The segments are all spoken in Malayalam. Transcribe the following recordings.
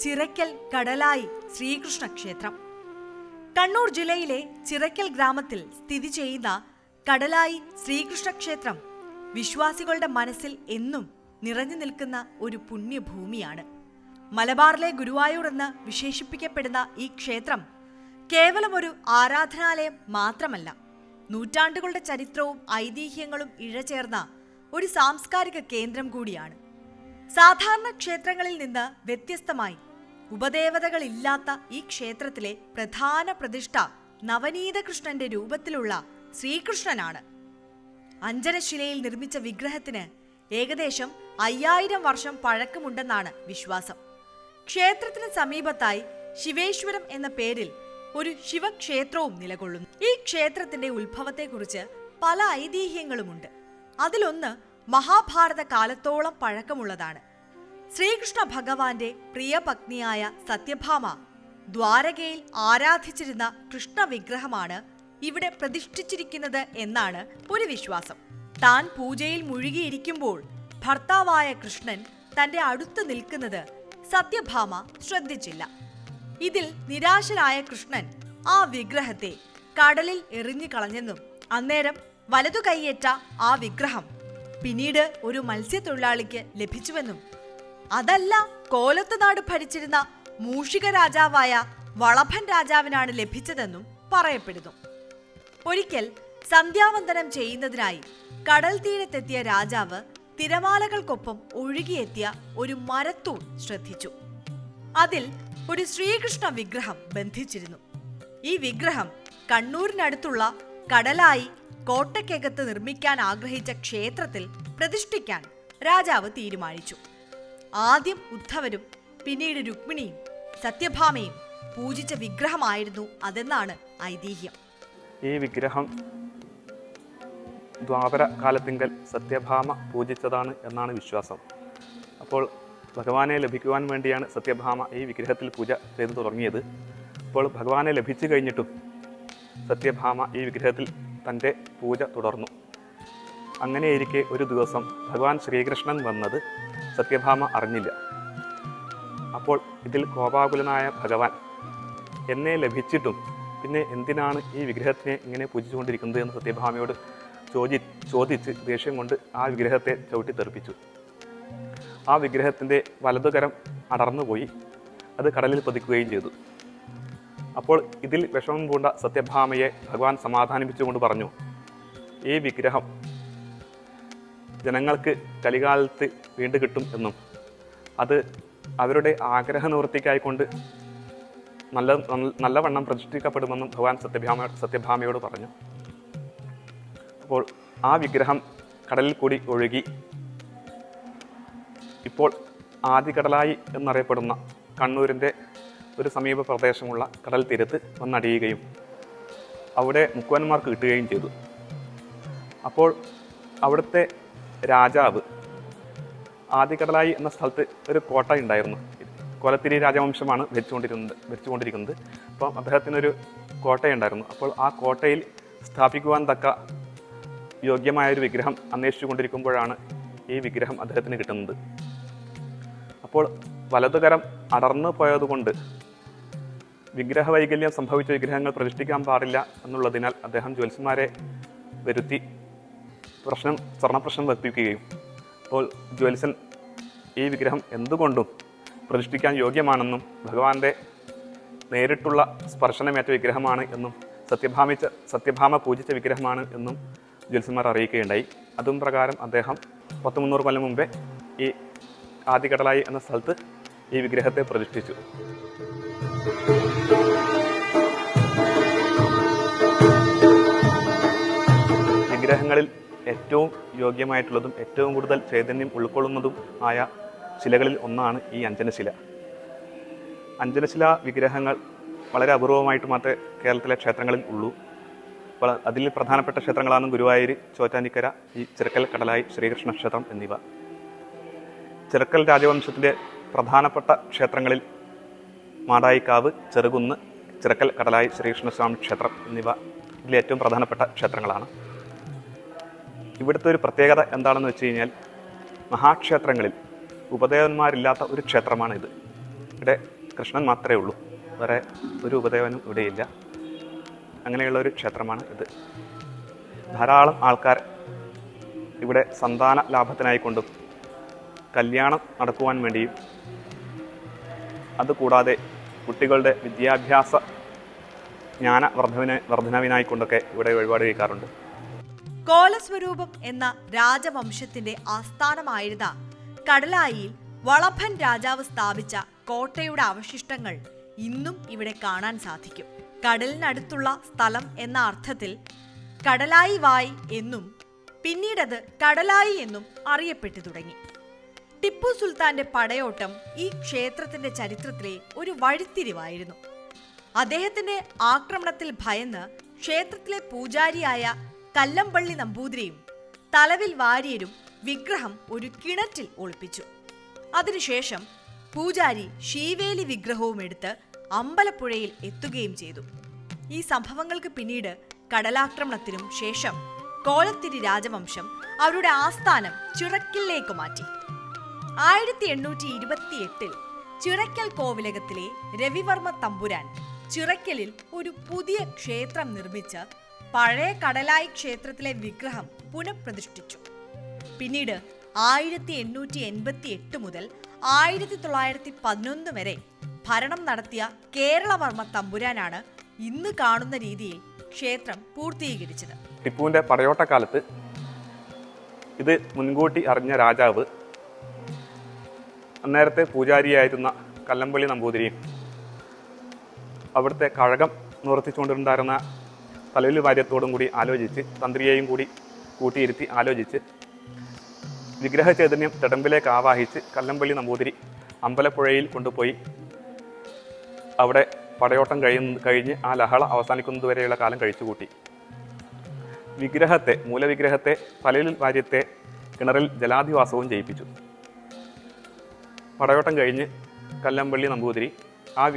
ചിറയ്ക്കൽ കടലായി ശ്രീകൃഷ്ണ ക്ഷേത്രം കണ്ണൂർ ജില്ലയിലെ ചിറയ്ക്കൽ ഗ്രാമത്തിൽ സ്ഥിതി ചെയ്യുന്ന കടലായി ശ്രീകൃഷ്ണ ക്ഷേത്രം വിശ്വാസികളുടെ മനസ്സിൽ എന്നും നിറഞ്ഞു നിൽക്കുന്ന ഒരു പുണ്യഭൂമിയാണ്. മലബാറിലെ ഗുരുവായൂർ എന്ന് വിശേഷിപ്പിക്കപ്പെടുന്ന ഈ ക്ഷേത്രം കേവലം ഒരു ആരാധനാലയം മാത്രമല്ല നൂറ്റാണ്ടുകളുടെ ചരിത്രവും ഐതിഹ്യങ്ങളും ഇഴചേർന്ന ഒരു സാംസ്കാരിക കേന്ദ്രം കൂടിയാണ്. സാധാരണ ക്ഷേത്രങ്ങളിൽ നിന്ന് വ്യത്യസ്തമായി ഉപദേവതകളില്ലാത്ത ഈ ക്ഷേത്രത്തിലെ പ്രധാന പ്രതിഷ്ഠ നവനീത കൃഷ്ണന്റെ രൂപത്തിലുള്ള ശ്രീകൃഷ്ണനാണ്. അഞ്ജനശിലയിൽ നിർമ്മിച്ച വിഗ്രഹത്തിന് ഏകദേശം അയ്യായിരം വർഷം പഴക്കമുണ്ടെന്നാണ് വിശ്വാസം. ക്ഷേത്രത്തിന് സമീപത്തായി ശിവേശ്വരം എന്ന പേരിൽ ഒരു ശിവക്ഷേത്രവും നിലകൊള്ളുന്നു. ഈ ക്ഷേത്രത്തിന്റെ ഉത്ഭവത്തെക്കുറിച്ച് പല ഐതിഹ്യങ്ങളുമുണ്ട്. അതിലൊന്ന് മഹാഭാരത കാലത്തോളം പഴക്കമുള്ളതാണ്. ശ്രീകൃഷ്ണ ഭഗവാന്റെ പ്രിയ പത്നിയായ സത്യഭാമ ദ്വാരകയിൽ ആരാധിച്ചിരുന്ന കൃഷ്ണ വിഗ്രഹമാണ് ഇവിടെ പ്രതിഷ്ഠിച്ചിരിക്കുന്നത് എന്നാണ് ഒരു വിശ്വാസം. താൻ പൂജയിൽ മുഴുകിയിരിക്കുമ്പോൾ ഭർത്താവായ കൃഷ്ണൻ തന്റെ അടുത്ത് നിൽക്കുന്നത് സത്യഭാമ ശ്രദ്ധിച്ചില്ല. ഇതിൽ നിരാശനായ കൃഷ്ണൻ ആ വിഗ്രഹത്തെ കടലിൽ എറിഞ്ഞു കളഞ്ഞെന്നും അന്നേരം വലതു കൈയേറ്റ ആ വിഗ്രഹം പിന്നീട് ഒരു മത്സ്യത്തൊഴിലാളിക്ക് ലഭിച്ചുവെന്നും അതല്ല കോലത്ത് നാട് ഭരിച്ചിരുന്ന മൂഷിക രാജാവായ വളഭൻ രാജാവിനാണ് ലഭിച്ചതെന്നും പറയപ്പെടുന്നു. ഒരിക്കൽ സന്ധ്യാവന്ദനം ചെയ്യുന്നതിനായി കടൽ തീരത്തെത്തിയ രാജാവ് തിരമാലകൾക്കൊപ്പം ഒഴുകിയെത്തിയ ഒരു മരത്തൂൺ ശ്രദ്ധിച്ചു. അതിൽ ഒരു ശ്രീകൃഷ്ണ വിഗ്രഹം ബന്ധിച്ചിരുന്നു. ഈ വിഗ്രഹം കണ്ണൂരിനടുത്തുള്ള കടലായി കോട്ടയ്ക്കകത്ത് നിർമ്മിക്കാൻ ആഗ്രഹിച്ച ക്ഷേത്രത്തിൽ പ്രതിഷ്ഠിക്കാൻ രാജാവ് തീരുമാനിച്ചു. ആദ്യം ഉദ്ധവരും പിന്നീട് രുക്മിണിയും സത്യഭാമയും പൂജിച്ച വിഗ്രഹമായിരുന്നു അതെന്നാണ് ഐതിഹ്യം. ഈ വിഗ്രഹം ദ്വാപര കാലത്തിങ്കൽ സത്യഭാമ പൂജിച്ചതാണ് എന്നാണ് വിശ്വാസം. അപ്പോൾ ഭഗവാനെ ലഭിക്കുവാൻ വേണ്ടിയാണ് സത്യഭാമ ഈ വിഗ്രഹത്തിൽ പൂജ ചെയ്തു തുടങ്ങിയത്. അപ്പോൾ ഭഗവാനെ ലഭിച്ചു കഴിഞ്ഞിട്ടും സത്യഭാമ ഈ വിഗ്രഹത്തിൽ തന്റെ പൂജ തുടർന്നു. അങ്ങനെയിരിക്കെ ഒരു ദിവസം ഭഗവാൻ ശ്രീകൃഷ്ണൻ വന്നത് സത്യഭാമ അറിഞ്ഞില്ല. അപ്പോൾ ഇതിൽ കോപാകുലനായ ഭഗവാൻ എന്നെ ലഭിച്ചിട്ടും പിന്നെ എന്തിനാണ് ഈ വിഗ്രഹത്തിനെ ഇങ്ങനെ പൂജിച്ചുകൊണ്ടിരിക്കുന്നത് എന്ന് സത്യഭാമയോട് ചോദി ചോദിച്ച് ദേഷ്യം കൊണ്ട് ആ വിഗ്രഹത്തെ ചവിട്ടി തെറിപ്പിച്ചു. ആ വിഗ്രഹത്തിന്റെ വലതുകരം അടർന്നുപോയി. അത് കടലിൽ പതിക്കുകയും ചെയ്തു. അപ്പോൾ ഇതിൽ വിഷമം പൂണ്ട സത്യഭാമയെ ഭഗവാൻ സമാധാനിപ്പിച്ചുകൊണ്ട് പറഞ്ഞു ഈ വിഗ്രഹം ജനങ്ങൾക്ക് ചലികാലത്ത് വീണ്ടും കിട്ടും എന്നും. അത് അവരുടെ ആഗ്രഹ നിവൃത്തിക്കായിക്കൊണ്ട് നല്ല നല്ലവണ്ണം പ്രതിഷ്ഠിക്കപ്പെടുമെന്നും ഭഗവാൻ സത്യഭാമ സത്യഭാമയോട് പറഞ്ഞു. അപ്പോൾ ആ വിഗ്രഹം കടലിൽ കൂടി ഒഴുകി ഇപ്പോൾ ആദികടലായി എന്നറിയപ്പെടുന്ന കണ്ണൂരിന്റെ ഒരു സമീപ പ്രദേശമുള്ള കടൽ തീരത്ത് വന്നടിയുകയും അവിടെ മുക്കുവന്മാർക്ക് കിട്ടുകയും ചെയ്തു. അപ്പോൾ അവിടുത്തെ രാജാവ്. ആദികടലായി എന്ന സ്ഥലത്ത് ഒരു കോട്ട ഉണ്ടായിരുന്നു. കൊലത്തിരി രാജവംശമാണ് ഭരിച്ചുകൊണ്ടിരുന്നത് ഭരിച്ചുകൊണ്ടിരിക്കുന്നത്. അപ്പം അദ്ദേഹത്തിനൊരു കോട്ടയുണ്ടായിരുന്നു. അപ്പോൾ ആ കോട്ടയിൽ സ്ഥാപിക്കുവാൻ തക്ക യോഗ്യമായൊരു വിഗ്രഹം അന്വേഷിച്ചു കൊണ്ടിരിക്കുമ്പോഴാണ് ഈ വിഗ്രഹം അദ്ദേഹത്തിന് കിട്ടുന്നത്. അപ്പോൾ വലതുകരം അടർന്നു പോയതുകൊണ്ട് വിഗ്രഹ വൈകല്യം സംഭവിച്ച വിഗ്രഹങ്ങൾ പ്രതിഷ്ഠിക്കാൻ പാടില്ല എന്നുള്ളതിനാൽ അദ്ദേഹം ജ്യോത്സ്യന്മാരെ വരുത്തി പ്രശ്നം സ്വർണപ്രശ്നം വർദ്ധിപ്പിക്കുകയും അപ്പോൾ ജ്വൽസൻ ഈ വിഗ്രഹം എന്തുകൊണ്ടും പ്രതിഷ്ഠിക്കാൻ യോഗ്യമാണെന്നും ഭഗവാന്റെ നേരിട്ടുള്ള സ്പർശനമേറ്റ വിഗ്രഹമാണ് എന്നും സത്യഭാമിച്ച സത്യഭാമ പൂജിച്ച വിഗ്രഹമാണ് എന്നും ജ്വൽസന്മാർ അറിയിക്കുകയുണ്ടായി. അതും പ്രകാരം അദ്ദേഹം പത്ത് മുന്നൂറ് കൊല്ലം മുമ്പേ ഈ ആദികടലായി എന്ന സ്ഥലത്ത് ഈ വിഗ്രഹത്തെ പ്രതിഷ്ഠിച്ചു. വിഗ്രഹങ്ങളിൽ ഏറ്റവും യോഗ്യമായിട്ടുള്ളതും ഏറ്റവും കൂടുതൽ ചൈതന്യം ഉൾക്കൊള്ളുന്നതും ആയ ശിലകളിൽ ഒന്നാണ് ഈ അഞ്ജനശില. അഞ്ജനശില വിഗ്രഹങ്ങൾ വളരെ അപൂർവമായിട്ട് മാത്രമേ കേരളത്തിലെ ക്ഷേത്രങ്ങളിൽ ഉള്ളൂ. അപ്പോൾ അതിൽ പ്രധാനപ്പെട്ട ക്ഷേത്രങ്ങളാണ് ഗുരുവായൂർ ചോറ്റാനിക്കര ഈ ചിറക്കൽ കടലായി ശ്രീകൃഷ്ണ ക്ഷേത്രം എന്നിവ. ചിറക്കൽ രാജവംശത്തിന്റെ പ്രധാനപ്പെട്ട ക്ഷേത്രങ്ങളിൽ മാടായിക്കാവ് ചെറുകുന്ന് ചിറക്കൽ കടലായി ശ്രീകൃഷ്ണസ്വാമി ക്ഷേത്രം എന്നിവ ഇതിൽ ഏറ്റവും പ്രധാനപ്പെട്ട ക്ഷേത്രങ്ങളാണ്. ഇവിടുത്തെ ഒരു പ്രത്യേകത എന്താണെന്ന് വെച്ച് കഴിഞ്ഞാൽ മഹാക്ഷേത്രങ്ങളിൽ ഉപദേവന്മാരില്ലാത്ത ഒരു ക്ഷേത്രമാണ് ഇത് ഇവിടെ കൃഷ്ണൻ മാത്രമേ ഉള്ളൂ. വേറെ ഒരു ഉപദേവനും ഇവിടെയില്ല. അങ്ങനെയുള്ള ഒരു ക്ഷേത്രമാണ് ഇത്. ധാരാളം ആൾക്കാർ ഇവിടെ സന്താന ലാഭത്തിനായിക്കൊണ്ടും കല്യാണം നടക്കുവാൻ വേണ്ടിയും അതുകൂടാതെ കുട്ടികളുടെ വിദ്യാഭ്യാസ ജ്ഞാന വർധവിനെ വർധനവിനായിക്കൊണ്ടൊക്കെ ഇവിടെ വഴിപാട് കഴിക്കാറുണ്ട്. കോലസ്വരൂപം എന്ന രാജവംശത്തിന്റെ ആസ്ഥാനമായിരുന്ന കടലായിൽ വളഭൻ രാജാവ് സ്ഥാപിച്ച കോട്ടയുടെ അവശിഷ്ടങ്ങൾ ഇന്നും ഇവിടെ കാണാൻ സാധിക്കും. കടലിനടുത്തുള്ള സ്ഥലം എന്ന അർത്ഥത്തിൽ കടലായി വായ് എന്നും പിന്നീടത് കടലായി എന്നും അറിയപ്പെട്ടു തുടങ്ങി. ടിപ്പു സുൽത്താന്റെ പടയോട്ടം ഈ ക്ഷേത്രത്തിന്റെ ചരിത്രത്തിലെ ഒരു വഴിത്തിരിവായിരുന്നു. അദ്ദേഹത്തിന്റെ ആക്രമണത്തിൽ ഭയന്ന് ക്ഷേത്രത്തിലെ പൂജാരിയായ കല്ലമ്പള്ളി നമ്പൂതിരിയും തലവിൽ വാര്യരും വിഗ്രഹം ഒരു കിണറ്റിൽ ഒളിപ്പിച്ചു. അതിനുശേഷം പൂജാരി ശീവേലി വിഗ്രഹവും എടുത്ത് അമ്പലപ്പുഴയിൽ എത്തുകയും ചെയ്തു. ഈ സംഭവങ്ങൾക്ക് പിന്നീട് കടലാക്രമണത്തിനും ശേഷം കോലത്തിരി രാജവംശം അവരുടെ ആസ്ഥാനം ചിറക്കിലേക്ക് മാറ്റി. ആയിരത്തി എണ്ണൂറ്റി ഇരുപത്തി എട്ടിൽ ചിറക്കൽ കോവിലകത്തിലെ രവിവർമ്മ തമ്പുരാൻ ചിറക്കലിൽ ഒരു പുതിയ ക്ഷേത്രം നിർമ്മിച്ച് പഴയ കടലായി ക്ഷേത്രത്തിലെ വിഗ്രഹം പുനഃപ്രതിഷ്ഠിച്ചു. പിന്നീട് ആയിരത്തി എണ്ണൂറ്റി എൺപത്തി എട്ട് മുതൽ ആയിരത്തി തൊള്ളായിരത്തി പതിനൊന്ന് വരെ ഭരണം നടത്തിയ കേരളവർമ്മ തമ്പുരാനാണ് ഇന്ന് കാണുന്ന രീതിയിൽ ക്ഷേത്രം പൂർത്തീകരിച്ചത്. ടിപ്പുവിന്റെ പടയോട്ടക്കാലത്ത് ഇത് മുൻകൂട്ടി അറിഞ്ഞ രാജാവ് അന്നേരത്തെ പൂജാരിയായിരുന്ന കല്ലമ്പള്ളി നമ്പൂതിരിയും അവിടുത്തെ കഴകം നിവർത്തിച്ചുകൊണ്ടിരുന്നായിരുന്ന തലവിൽ വാര്യത്തോടും കൂടി ആലോചിച്ച് തന്ത്രിയെയും കൂടി കൂട്ടിയിരുത്തി ആലോചിച്ച് വിഗ്രഹ ചൈതന്യം തിടമ്പിലേക്ക് ആവാഹിച്ച് കല്ലമ്പള്ളി നമ്പൂതിരി അമ്പലപ്പുഴയിൽ കൊണ്ടുപോയി. അവിടെ പടയോട്ടം കഴിയുന്ന കഴിഞ്ഞ് ആ ലഹള അവസാനിക്കുന്നതുവരെയുള്ള കാലം കഴിച്ചുകൂട്ടി. വിഗ്രഹത്തെ മൂലവിഗ്രഹത്തെ തലയിൽ വാര്യത്തെ കിണറിൽ ജലാധിവാസവും ചെയ്യിപ്പിച്ചു. പടയോട്ടം കഴിഞ്ഞ് കല്ലമ്പള്ളി നമ്പൂതിരി ആ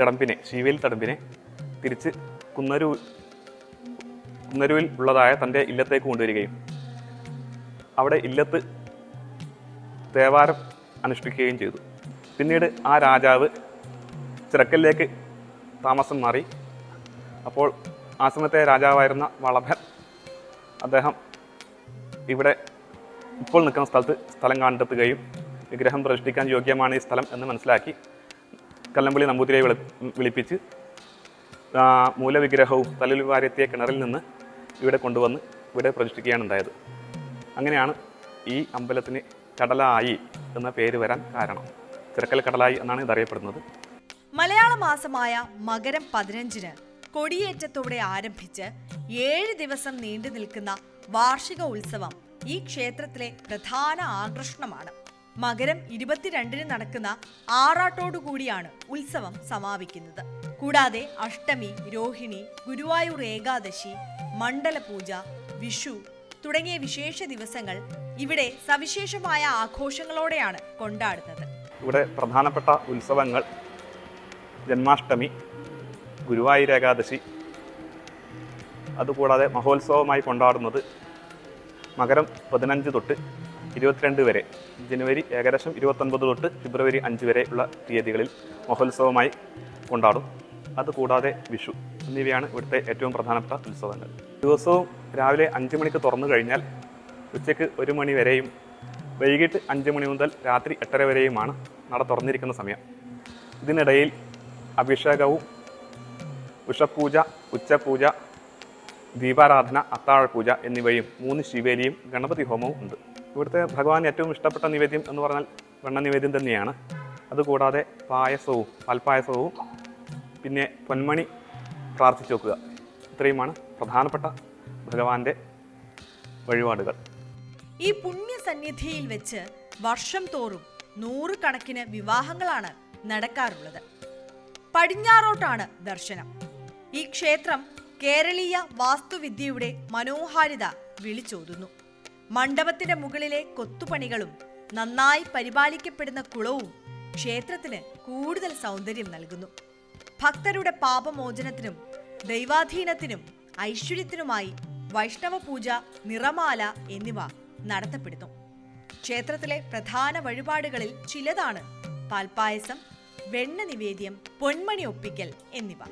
തിടമ്പിനെ ശിവേൽ തടമ്പിനെ തിരിച്ച് കുന്നരു കുന്നരുവിൽ ഉള്ളതായ തന്റെ ഇല്ലത്തേക്ക് കൊണ്ടുവരികയും അവിടെ ഇല്ലത്ത് ദേവാരം അനുഷ്ഠിക്കുകയും ചെയ്തു. പിന്നീട് ആ രാജാവ് ചിറക്കലിലേക്ക് താമസം മാറി. അപ്പോൾ ആ സമയത്തെ രാജാവായിരുന്ന വളഭൻ അദ്ദേഹം ഇവിടെ ഇപ്പോൾ നിൽക്കുന്ന സ്ഥലത്ത് സ്ഥലം കണ്ടെത്തുകയും വിഗ്രഹം പ്രതിഷ്ഠിക്കാൻ യോഗ്യമാണ് ഈ സ്ഥലം എന്ന് മനസ്സിലാക്കി കല്ലമ്പള്ളി നമ്പൂതിരിയെ വിളി വിളിപ്പിച്ച് മൂലവിഗ്രഹവും തലയിൽ വാര്യത്തിയ കിണറിൽ നിന്ന് ഇവിടെ കൊണ്ടുവന്ന് ഇവിടെ പ്രതിഷ്ഠിക്കുകയാണ് ഉണ്ടായത്. അങ്ങനെയാണ് ഈ അമ്പലത്തിന് കടലായി എന്ന പേര് വരാൻ കാരണം. ചിറക്കൽ കടലായി എന്നാണ് ഇതറിയപ്പെടുന്നത്. മലയാള മാസമായ മകരം പതിനഞ്ചിന് കൊടിയേറ്റത്തോടെ ആരംഭിച്ച് ഏഴ് ദിവസം നീണ്ടു നിൽക്കുന്ന വാർഷിക ഉത്സവം ഈ ക്ഷേത്രത്തിലെ പ്രധാന ആകർഷണമാണ്. മകരം ഇരുപത്തിരണ്ടിന് നടക്കുന്ന ആറാട്ടോടുകൂടിയാണ് ഉത്സവം സമാപിക്കുന്നത്. കൂടാതെ അഷ്ടമി രോഹിണി ഗുരുവായൂർ ഏകാദശി മണ്ഡലപൂജ വിഷു തുടങ്ങിയ വിശേഷ ദിവസങ്ങൾ ഇവിടെ സവിശേഷമായ ആഘോഷങ്ങളോടെയാണ് കൊണ്ടാടുന്നത്. ഇവിടെ പ്രധാനപ്പെട്ട ഉത്സവങ്ങൾ ജന്മാഷ്ടമി ഗുരുവായൂർ ഏകാദശി അതുകൂടാതെ മഹോത്സവമായി കൊണ്ടാടുന്നത് മകരം പതിനഞ്ച് തൊട്ട് ഇരുപത്തിരണ്ട് വരെ. ജനുവരി ഏകദേശം ഇരുപത്തൊൻപത് തൊട്ട് ഫെബ്രുവരി അഞ്ച് വരെയുള്ള തീയതികളിൽ മഹോത്സവമായി കൊണ്ടാടും. അതുകൂടാതെ വിഷു എന്നിവയാണ് ഇവിടുത്തെ ഏറ്റവും പ്രധാനപ്പെട്ട ഉത്സവങ്ങൾ. ദിവസവും രാവിലെ അഞ്ച് മണിക്ക് തുറന്നു കഴിഞ്ഞാൽ ഉച്ചയ്ക്ക് ഒരു മണി വരെയും വൈകിട്ട് അഞ്ച് മണി മുതൽ രാത്രി എട്ടര വരെയുമാണ് നട തുറന്നിരിക്കുന്ന സമയം. ഇതിനിടയിൽ അഭിഷേകവും ഉഷപൂജ ഉച്ചപൂജ ദീപാരാധന അത്താഴപൂജ എന്നിവയും മൂന്ന് ശിവേലിയും ഗണപതി ഹോമവും ഉണ്ട്. ഇവിടുത്തെ ഭഗവാൻ ഏറ്റവും ഇഷ്ടപ്പെട്ട നിവേദ്യം എന്ന് പറഞ്ഞാൽ വെണ്ണ നിവേദ്യം തന്നെയാണ്. അതുകൂടാതെ പായസവും പാൽപ്പായസവും പിന്നെ പൊന്മണി പ്രാർത്ഥിച്ചു വെക്കുക. ഇത്രയുമാണ് പ്രധാനപ്പെട്ട ഭഗവാന്റെ വഴിപാടുകൾ. ഈ പുണ്യ സന്നിധിയിൽ വെച്ച് വർഷം തോറും നൂറുകണക്കിന് വിവാഹങ്ങളാണ് നടക്കാറുള്ളത്. പടിഞ്ഞാറോട്ടാണ് ദർശനം. ഈ ക്ഷേത്രം കേരളീയ വാസ്തുവിദ്യയുടെ മനോഹാരിത വിളിച്ചോതുന്നു. മണ്ഡപത്തിന്റെ മുകളിലെ കൊത്തുപണികളും നന്നായി പരിപാലിക്കപ്പെടുന്ന കുളവും ക്ഷേത്രത്തിന് കൂടുതൽ സൗന്ദര്യം നൽകുന്നു. ഭക്തരുടെ പാപമോചനത്തിനും ദൈവാധീനത്തിനും ഐശ്വര്യത്തിനുമായി വൈഷ്ണവ പൂജ നിറമാല എന്നിവ നടത്തപ്പെടുന്നു. ക്ഷേത്രത്തിലെ പ്രധാന വഴിപാടുകളിൽ ചിലതാണ് പാൽപ്പായസം വെണ്ണ നിവേദ്യം പൊന്മണി ഒപ്പിക്കൽ എന്നിവ.